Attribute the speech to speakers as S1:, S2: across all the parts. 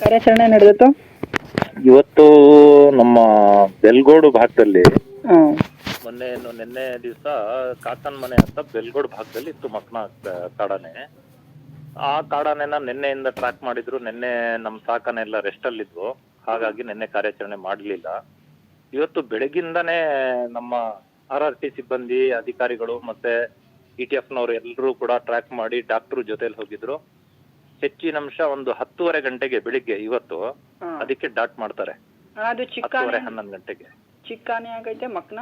S1: ಕಾರ್ಯಾಚರಣೆ ನಡೆದಿತ್ತು?
S2: ಇವತ್ತು ನಮ್ಮ ಬೆಲ್ಗೋಡು ಭಾಗದಲ್ಲಿ ಮೊನ್ನೆ ಇನ್ನು ನಿನ್ನೆ ದಿವಸ ಕಾತನ್ ಮನೆ ಅಂತ ಬೆಲ್ಗೋಡು ಭಾಗದಲ್ಲಿ ಇತ್ತು ಮಕ್ನ ಕಾಡಾನೆ. ಆ ಕಾಡಾನೆನ ನಿನ್ನೆಯಿಂದ ಟ್ರ್ಯಾಕ್ ಮಾಡಿದ್ರು. ನಿನ್ನೆ ನಮ್ಮ ಸಾಕನೆ ಎಲ್ಲ ರೆಸ್ಟ್ ಅಲ್ಲಿದ್ವು ಹಾಗಾಗಿ ನಿನ್ನೆ ಕಾರ್ಯಾಚರಣೆ ಮಾಡಲಿಲ್ಲ. ಇವತ್ತು ಬೆಳಗಿಂದನೇ ನಮ್ಮ ಆರ್ ಆರ್ ಟಿ ಸಿಬ್ಬಂದಿ ಅಧಿಕಾರಿಗಳು ಮತ್ತೆ ಇ ಟಿ ಎಫ್ನವರು ಎಲ್ಲರೂ ಕೂಡ ಟ್ರ್ಯಾಕ್ ಮಾಡಿ ಡಾಕ್ಟ್ರು ಜೊತೆಲಿ ಹೋಗಿದ್ರು. ಹೆಚ್ಚಿನ ಅಂಶ ಒಂದು ಹತ್ತುವರೆ ಗಂಟೆಗೆ ಬೆಳಿಗ್ಗೆ ಇವತ್ತು ಅದಕ್ಕೆ ಡಾಟ್ ಮಾಡ್ತಾರೆ.
S1: ಅದು ಚಿಕ್ಕ
S2: ಹತ್ತುವರೆ ಹನ್ನೊಂದು ಗಂಟೆಗೆ.
S1: ಚಿಕ್ಕ ಆನೆ ಆಗೈತೆ ಮಕ್ನ?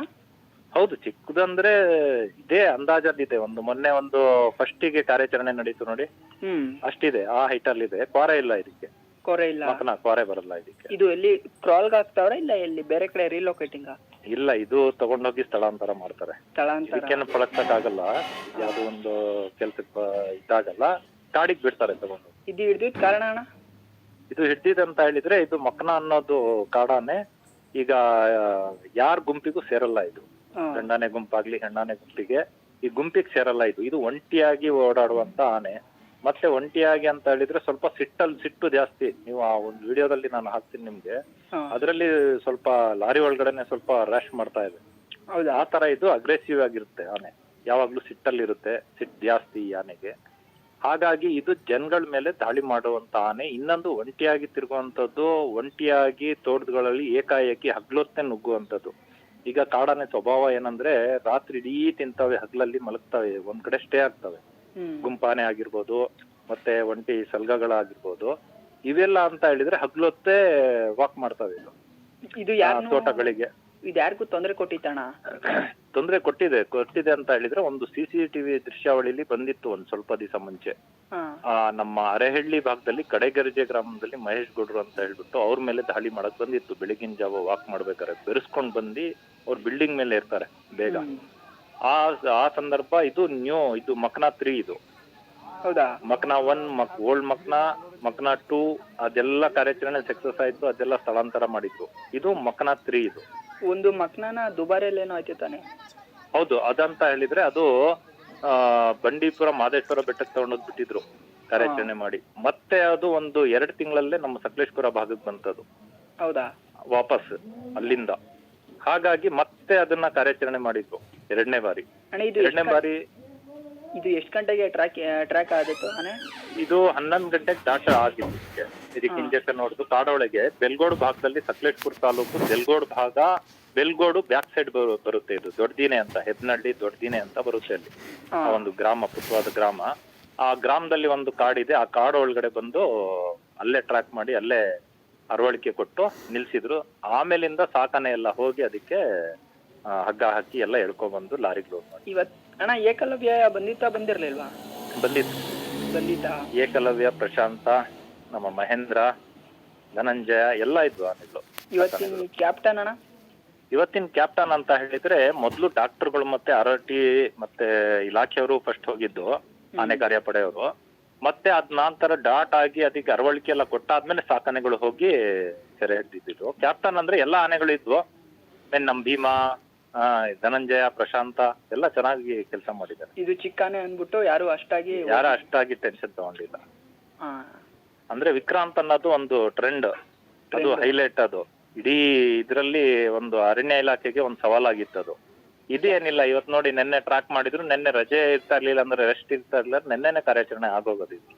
S2: ಹೌದು ಚಿಕ್ಕದಂದ್ರೆ ಇದೇ ಅಂದಾಜಲ್ಲಿದೆ. ಒಂದು ಮೊನ್ನೆ ಒಂದು ಫಸ್ಟಿಗೆ ಕಾರ್ಯಾಚರಣೆ ನಡೀತು ನೋಡಿ.
S1: ಹ್ಮ್.
S2: ಅಷ್ಟಿದೆ ಆ ಹೈಟ್ ಅಲ್ಲಿ ಇದೆ ಕ್ವಾರೆ ಇಲ್ಲ ಇದಕ್ಕೆ.
S1: ಕೊರೆ ಇಲ್ಲ.
S2: ಮಕನ ಕ್ವಾರೆ ಬರಲ್ಲ ಇದಕ್ಕೆ.
S1: ಇದು ಎಲ್ಲಿ ಕ್ರಾಲ್ಗ್ ಆಗ್ತಾವ್ರ ಇಲ್ಲ ಎಲ್ಲಿ ಬೇರೆ ಕಡೆ ರಿಲೊಕೇಟಿಂಗ್?
S2: ಇಲ್ಲ ಇದು ತಗೊಂಡೋಗಿ ಸ್ಥಳಾಂತರ ಮಾಡ್ತಾರೆ.
S1: ಸ್ಥಳಾಂತರ.
S2: ಇದಕ್ಕೇನು ಆಗಲ್ಲ ಯಾವ್ದು ಒಂದು ಕೆಲ್ಸಕ್ಕೆ ಇದಾಗಲ್ಲ. ಕಾಡಿಗೆ ಬಿಡ್ತಾರೆ ತಗೊಂಡು
S1: ಇದು ಹಿಡ್ದಿದ್ ಕಾರಣ ಅಣ್ಣ?
S2: ಇದು ಹಿಡ್ದಿದೆ ಅಂತ ಹೇಳಿದ್ರೆ ಇದು ಮಕ್ನ ಅನ್ನೋದು ಕಾಡಾನೆ. ಈಗ ಯಾರ ಗುಂಪಿಗೂ ಸೇರಲ್ಲ ಇದು.
S1: ಹೆಣ್ಣಾನೆ
S2: ಗಂಡಾನೆ ಗುಂಪಾಗ್ಲಿ ಹೆಣ್ಣಾನೆ ಗುಂಪಿಗೆ. ಈ ಗುಂಪಿಗೆ ಸೇರಲ್ಲ ಇದು. ಇದು ಒಂಟಿಯಾಗಿ ಓಡಾಡುವಂತ ಆನೆ. ಮತ್ತೆ ಒಂಟಿಯಾಗಿ ಅಂತ ಹೇಳಿದ್ರೆ ಸ್ವಲ್ಪ ಸಿಟ್ಟಲ್ಲಿ ಸಿಟ್ಟು ಜಾಸ್ತಿ. ನೀವು ಆ ಒಂದು ವಿಡಿಯೋದಲ್ಲಿ ನಾನು ಹಾಕ್ತೀನಿ ನಿಮ್ಗೆ. ಅದರಲ್ಲಿ ಸ್ವಲ್ಪ ಲಾರಿ ಒಳಗಡೆನೆ ಸ್ವಲ್ಪ ರ್ಯಾಶ್ ಮಾಡ್ತಾ ಇದೆ. ಆ ತರ ಇದು ಅಗ್ರೆಸಿವ್ ಆಗಿರುತ್ತೆ ಆನೆ. ಯಾವಾಗ್ಲೂ ಸಿಟ್ಟಲ್ಲಿ ಇರುತ್ತೆ ಸಿಟ್ ಜಾಸ್ತಿ ಈ ಆನೆಗೆ. ಹಾಗಾಗಿ ಇದು ಜನಗಳ ಮೇಲೆ ದಾಳಿ ಮಾಡುವಂತ ಆನೆ ಇನ್ನೊಂದು ಒಂಟಿಯಾಗಿ ತಿರುಗುವಂತದ್ದು ಒಂಟಿಯಾಗಿ ತೋಟದಗಳಲ್ಲಿ ಏಕಾಏಕಿ ಹಗ್ಲೊತ್ತೆ ನುಗ್ಗುವಂಥದ್ದು. ಈಗ ಕಾಡಾನೆ ಸ್ವಭಾವ ಏನಂದ್ರೆ ರಾತ್ರಿ ಇಡೀ ತಿಂತಾವೆ ಹಗ್ಲಲ್ಲಿ ಮಲಗ್ತವೆ ಒಂದ್ ಕಡೆ ಸ್ಟೇ ಆಗ್ತವೆ. ಗುಂಪಾನೆ ಆಗಿರ್ಬೋದು ಮತ್ತೆ ಒಂಟಿ ಸಲ್ಗಗಳಾಗಿರ್ಬೋದು ಇವೆಲ್ಲ ಅಂತ ಹೇಳಿದ್ರೆ ಹಗ್ಲೊತ್ತೆ ವಾಕ್ ಮಾಡ್ತಾವೆ ಇದು. ತೋಟಗಳಿಗೆ.
S1: ಇದು ಯಾರಿಗೂ ತೊಂದರೆ ಕೊಟ್ಟಿತ್ತಣ್ಣ?
S2: ತೊಂದರೆ ಕೊಟ್ಟಿದೆ ಕೊಟ್ಟಿದೆ ಅಂತ ಹೇಳಿದ್ರೆ ಒಂದು ಸಿ ಸಿ ಟಿವಿ ದೃಶ್ಯಾವಳಿಲಿ ಬಂದಿತ್ತು ಒಂದ್ ಸ್ವಲ್ಪ ದಿವಸ ಮುಂಚೆ. ಆ, ನಮ್ಮ ಅರೆಹಳ್ಳಿ ಭಾಗದಲ್ಲಿ ಕಡೆಗರಿಜೆ ಗ್ರಾಮದಲ್ಲಿ ಮಹೇಶ್ ಗೌಡ್ರು ಅಂತ ಹೇಳ್ಬಿಟ್ಟು ಅವ್ರ ಮೇಲೆ ದಾಳಿ ಮಾಡಕ್ ಬಂದಿತ್ತು. ಬೆಳಗಿನ ಜಾವ ವಾಕ್ ಮಾಡ್ಬೇಕಾದ್ರೆ. ಬೆರೆಸ್ಕೊಂಡ್ ಬಂದು ಅವ್ರ ಬಿಲ್ಡಿಂಗ್ ಮೇಲೆ ಇರ್ತಾರೆ ಬೇಗ. ಆ ಆ ಸಂದರ್ಭ ಇದು ನ್ಯೂ ಇದು ಮಕ್ನಾ ತ್ರೀ ಇದು.
S1: ಹೌದಾ?
S2: ಮಕ್ನಾ ಒನ್ ಮಕ್ ಓಲ್ಡ್ ಮಕ್ನಾ ಮಕ್ನಾ ಟೂ ಅದೆಲ್ಲ ಕಾರ್ಯಾಚರಣೆ ಸಕ್ಸಸ್ ಆಯ್ತು ಅದೆಲ್ಲ ಸ್ಥಳಾಂತರ ಮಾಡಿದ್ರು ಇದು ಮಕ್ನಾ ತ್ರೀ ಇದು.
S1: ಒಂದು ಮಕ್ನನ ದುಬಾರಿಯಲ್ಲಿ ಏನೋ ಐತೆ ತಾನೆ.
S2: ಹೌದು ಅದಂತ ಹೇಳಿದ್ರೆ ಅದು ಆ ಬಂಡೀಪುರ ಮಾದೇಶ್ವರ ಬೆಟ್ಟಕ್ಕೆ ತಗೊಂಡೋಗ್ ಬಿಟ್ಟಿದ್ರು ಕಾರ್ಯಾಚರಣೆ ಮಾಡಿ. ಮತ್ತೆ ಅದು ಒಂದು ಎರಡು ತಿಂಗಳಲ್ಲೇ ನಮ್ಮ ಸಕಲೇಶ್ಪುರ ಭಾಗಕ್ಕೆ ಬಂತದು.
S1: ಹೌದಾ?
S2: ವಾಪಸ್ ಅಲ್ಲಿಂದ. ಹಾಗಾಗಿ ಮತ್ತೆ ಅದನ್ನ ಕಾರ್ಯಾಚರಣೆ ಮಾಡಿದ್ರು ಎರಡನೇ ಬಾರಿ. ಎರಡನೇ ಬಾರಿ
S1: ಇದು ಎಷ್ಟು ಗಂಟೆಗೆ ಟ್ರ್ಯಾಕ್ ಟ್ರ್ಯಾಕ್ ಆದಿತ್ತು ಆನೆ
S2: ಇದು ಹನ್ನೊಂದು ಗಂಟೆಗೆ ದಾಟ ಆಗಿತ್ತು ಇದಕ್ಕೆ. ಇಂಜೆಕ್ಷನ್ ನೋಡಿದ್ದು ಕಾಡೊಳಗೆ ಬೆಲ್ಗೋಡು ಭಾಗದಲ್ಲಿ ಸಕಲೇಶ್ಪುರ ತಾಲೂಕು ಬೆಲ್ಗೋಡು ಭಾಗ ಬೆಲ್ಗೋಡು ಬ್ಯಾಕ್ ಸೈಡ್ ಬರುತ್ತೆ ಇದು. ದೊಡ್ಡದಿನೆ ಅಂತ ಹೆಬ್ನಳ್ಳಿ ದೊಡ್ಡದಿನೆ ಅಂತ ಬರುತ್ತೆ ಅಲ್ಲಿ. ಆ ಒಂದು ಗ್ರಾಮ ಪುಟ್ಟವಾದ ಗ್ರಾಮ. ಆ ಗ್ರಾಮದಲ್ಲಿ ಒಂದು ಕಾಡಿದೆ. ಆ ಕಾಡು ಒಳಗಡೆ ಬಂದು ಅಲ್ಲೇ ಟ್ರ್ಯಾಕ್ ಮಾಡಿ ಅಲ್ಲೇ ಅರವಳಿಕೆ ಕೊಟ್ಟು ನಿಲ್ಸಿದ್ರು. ಆಮೇಲಿಂದ ಸಾಕಾನೆ ಎಲ್ಲ ಹೋಗಿ ಅದಕ್ಕೆ ಹಗ್ಗ ಹಾಕಿ ಎಲ್ಲ ಎಳ್ಕೊಂಡ್ಬಂದು ಲಾರಿಗೆ ಲೋಡ್ ಮಾಡಿ.
S1: ಇವತ್ ಅಣ್ಣ ಏಕಲವ್ಯ ಬಂದಿತ್ತ ಬಂದಿರ್ಲಿಲ್ವಾ?
S2: ಬಂದಿತ್ತು.
S1: ಬಂದಿತ್ತ
S2: ಏಕಲವ್ಯ ಪ್ರಶಾಂತ ನಮ್ಮ ಮಹೇಂದ್ರ ಧನಂಜಯ ಎಲ್ಲ ಇದ್ವು ಆನೆಗಳು
S1: ಇವತ್ತಿನ ಕ್ಯಾಪ್ಟನ್ ಅಣ್ಣ?
S2: ಇವತ್ತಿನ ಕ್ಯಾಪ್ಟನ್ ಅಂತ ಹೇಳಿದ್ರೆ ಮೊದಲು ಡಾಕ್ಟರ್ಗಳು ಮತ್ತೆ ಆರ್ ಆರ್ ಟಿ ಮತ್ತೆ ಇಲಾಖೆಯವರು ಫಸ್ಟ್ ಹೋಗಿದ್ದು ಆನೆ ಕಾರ್ಯಪಡೆಯವರು. ಮತ್ತೆ ಅದ್ ನಂತರ ಡಾಟ್ ಆಗಿ ಅದಕ್ಕೆ ಅರವಳಿಕೆ ಎಲ್ಲ ಕೊಟ್ಟಾದ್ಮೇಲೆ ಸಾಕಾನೆಗಳು ಹೋಗಿ ಸೆರೆ ಹಿಡಿದಿದ್ರು ಕ್ಯಾಪ್ಟನ್ ಅಂದ್ರೆ ಎಲ್ಲ ಆನೆಗಳು ಇದ್ವು ಮೇನ್ ನಮ್ ಭೀಮಾ ಆ, ಧನಂಜಯ ಪ್ರಶಾಂತ ಎಲ್ಲ ಚೆನ್ನಾಗಿ ಕೆಲಸ ಮಾಡಿದ್ದಾರೆ.
S1: ಇದು ಚಿಕ್ಕಾನೆ ಅಂದ್ಬಿಟ್ಟು ಯಾರು ಅಷ್ಟಾಗಿ
S2: ಯಾರು ಅಷ್ಟಾಗಿ ಟೆನ್ಷನ್ ತಗೊಂಡಿಲ್ಲ.
S1: ಹಾ.
S2: ಅಂದ್ರೆ ವಿಕ್ರಾಂತ್ ಅನ್ನೋದು ಒಂದು ಟ್ರೆಂಡ್ ಅದು ಹೈಲೈಟ್ ಅದು. ಇಡೀ ಇದರಲ್ಲಿ ಒಂದು ಅರಣ್ಯ ಇಲಾಖೆಗೆ ಒಂದು ಸವಾಲಾಗಿತ್ತು ಅದು. ಇದೇನಿಲ್ಲ ಇವತ್ತು ನೋಡಿ ನಿನ್ನೆ ಟ್ರ್ಯಾಕ್ ಮಾಡಿದ್ರು ನಿನ್ನೆ ರಜೆ ಇರ್ತಾ ಇರ್ಲಿಲ್ಲ ಅಂದ್ರೆ ರೆಸ್ಟ್ ಇರ್ತಾ ಇರ್ಲಿಲ್ಲ ನಿನ್ನೆನೆ ಕಾರ್ಯಾಚರಣೆ ಆಗೋಗೋದು ಇದು